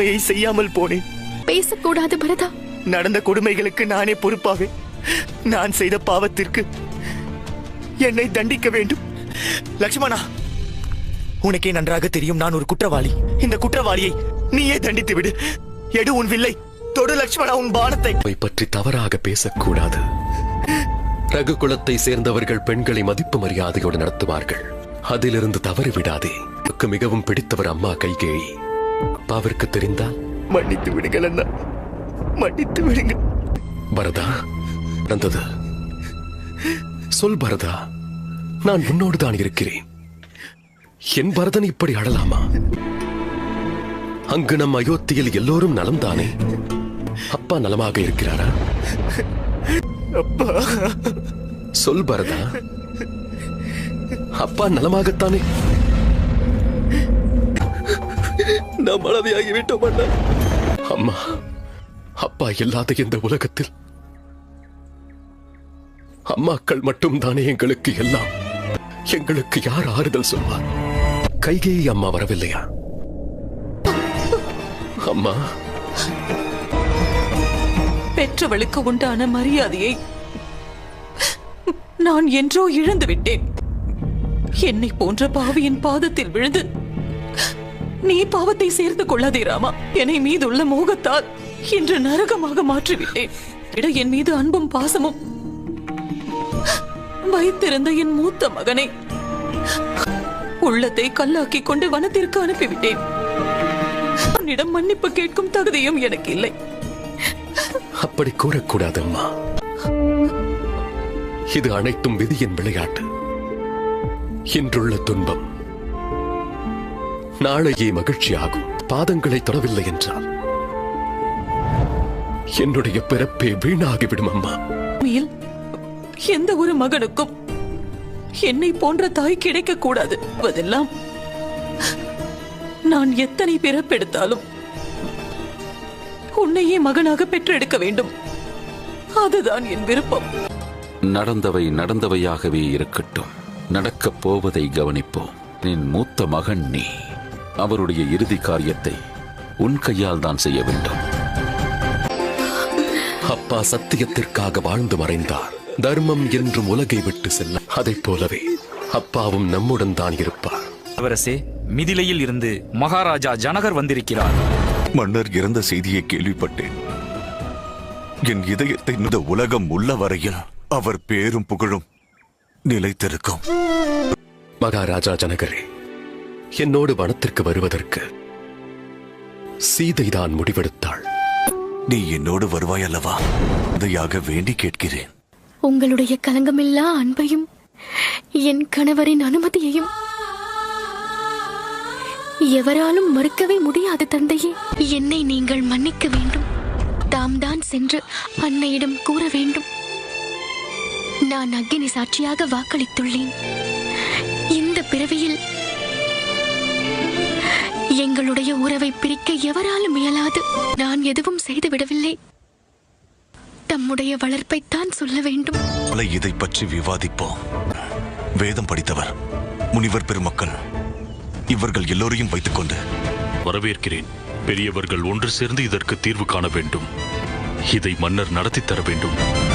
கடமையை செய்யாமல் போனேன். பேசக்கூடாது பரதா. நடந்த கொடுமைகளுக்கு நானே பொறுப்பாவேன் நான் செய்த பாவத்திற்கு என்னை தண்டிக்க வேண்டும். லக்ஷ்மணா உனக்கே நன்றாக தெரியும் நான் ஒரு குற்றவாளி. இந்த குற்றவாளியை நீயே தண்டித்து விடு. எடு உன் வில்லை. தொடு லக்ஷ்மணா உன் பானத்தை. பற்றி தவறாக பேசக்கூடாது. ரகுகுலத்தை சேர்ந்தவர்கள் பெண்களை மதிப்பு மரியாதையோடு நடத்துவார்கள். அதிலிருந்து தவறி விடாதே எனக்கு மிகவும் பிடித்தவர் அம்மா கைகேயி. அப்பாவிற்கு தெரிந்தால் மன்னித்து விடுங்கள் அண்ணா. மன்னித்து விடுங்கள். பரதா நடந்தது. சொல் பரதா நான் உன்னோடு தான் இருக்கிறேன். என் பரதன் இப்படி அழலாமா? அங்கு நம் அயோத்தியில் எல்லோரும் நலம்தானே? அப்பா நலமாக இருக்கிறாரா? அப்பா. சொல் பரதா. அப்பா நலமாகத்தானே? நாம் மனதியாகிவிட்டோம் அண்ணா. அம்மா அப்பா இல்லாத இந்த உலகத்தில் அம்மாக்கள் மட்டும் தானே எங்களுக்கு எல்லாம். எங்களுக்கு யார் ஆறுதல் சொல்வார்? கைகேயி அம்மா வரவில்லையா? அம்மா. பெற்றவளுக்கு உண்டான மரியாதையை நான் என்றோ இழந்து விட்டேன் என்னை போன்ற பாவியின் பாதத்தில் விழுந்து நீ பாவத்தை சேர்த்து கொள்ளாதே ராமா. என்னை மீதுள்ள மோகத்தால் இன்று நரகமாக மாற்றிவிட்டேன். இட என் மீது அன்பும் பாசமும் வைத்திருந்த என் மூத்த மகனை உள்ளத்தை கல்லாக்கிக் கொண்டு வனத்திற்கு அனுப்பிவிட்டேன். உன்னிடம் மன்னிப்பு கேட்கும் தகுதியும் எனக்கு இல்லை அப்படி கூறக்கூடாது அம்மா இது அனைத்தும் விதியின் விளையாட்டு. இன்றுள்ள துன்பம் நாளையே மகிழ்ச்சியாகும். பாதங்களை தொடவில்லை என்றால். என்னுடைய பிறப்பே வீணாகிவிடும் அம்மா. உண்மையில் எந்த ஒரு மகனுக்கும் என்னை போன்ற தாய் கிடைக்க கூடாது அதெல்லாம் நான் எத்தனை பிறப்பெடுத்தாலும் உன்னையே மகனாக பெற்றெடுக்க வேண்டும். அதுதான் என் விருப்பம். நடந்தவை நடந்தவையாகவே இருக்கட்டும். நடக்கப் போவதை கவனிப்போம். என் மூத்த மகன் நீ. அவருடைய இறுதி காரியத்தை உன் கையால் தான் செய்ய வேண்டும். அப்பா சத்தியத்திற்காக வாழ்ந்து மறைந்தார். தர்மம் என்றும் உலகை விட்டு செல்ல அதைப் போலவே அப்பாவும் நம்முடன் தான் இருப்பார். இளவரசே மிதிலையில் இருந்து மகாராஜா ஜனகர் வந்திருக்கிறார். மன்னர் இறந்த செய்தியை கேள்விப்பட்டேன். என் இதயத்தை இந்த உலகம் உள்ள வரையில் அவர் பேரும் புகழும் நிலைத்திருக்கும். மகாராஜா ஜனகரே என்னோடு வனத்திற்கு வருவதற்கு சீதைதான் முடிவெடுத்தாள். நீ என்னோடு வருவாய் அல்லவா? இதையாக வேண்டி கேட்கிறேன். உங்களுடைய கலங்கமில்லா அன்பையும் என் கணவரின் அனுமதியையும் எவராலும் மறுக்கவே முடியாது தந்தையே. என்னை நீங்கள் மன்னிக்க வேண்டும். தாம் தான் சென்று அன்னையிடம் கூற வேண்டும். நான் அக்னி சாட்சியாக வாக்களித்துள்ளேன். இந்த பிறவியில் எங்களுடைய உறவை பிரிக்க எவராலும் இயலாது. நான் எதுவும் செய்துவிடவில்லை. தம்முடைய வளர்ப்பைத்தான் சொல்ல வேண்டும். இதை பற்றி விவாதிப்போம். வேதம் படித்தவர் முனிவர் பெருமக்கள் இவர்கள் எல்லோரையும் வைத்துக்கொண்டு. வரவேற்கிறேன். பெரியவர்கள் ஒன்று சேர்ந்து இதற்கு தீர்வு காண வேண்டும். இதை மன்னர் நடத்தி தர வேண்டும்.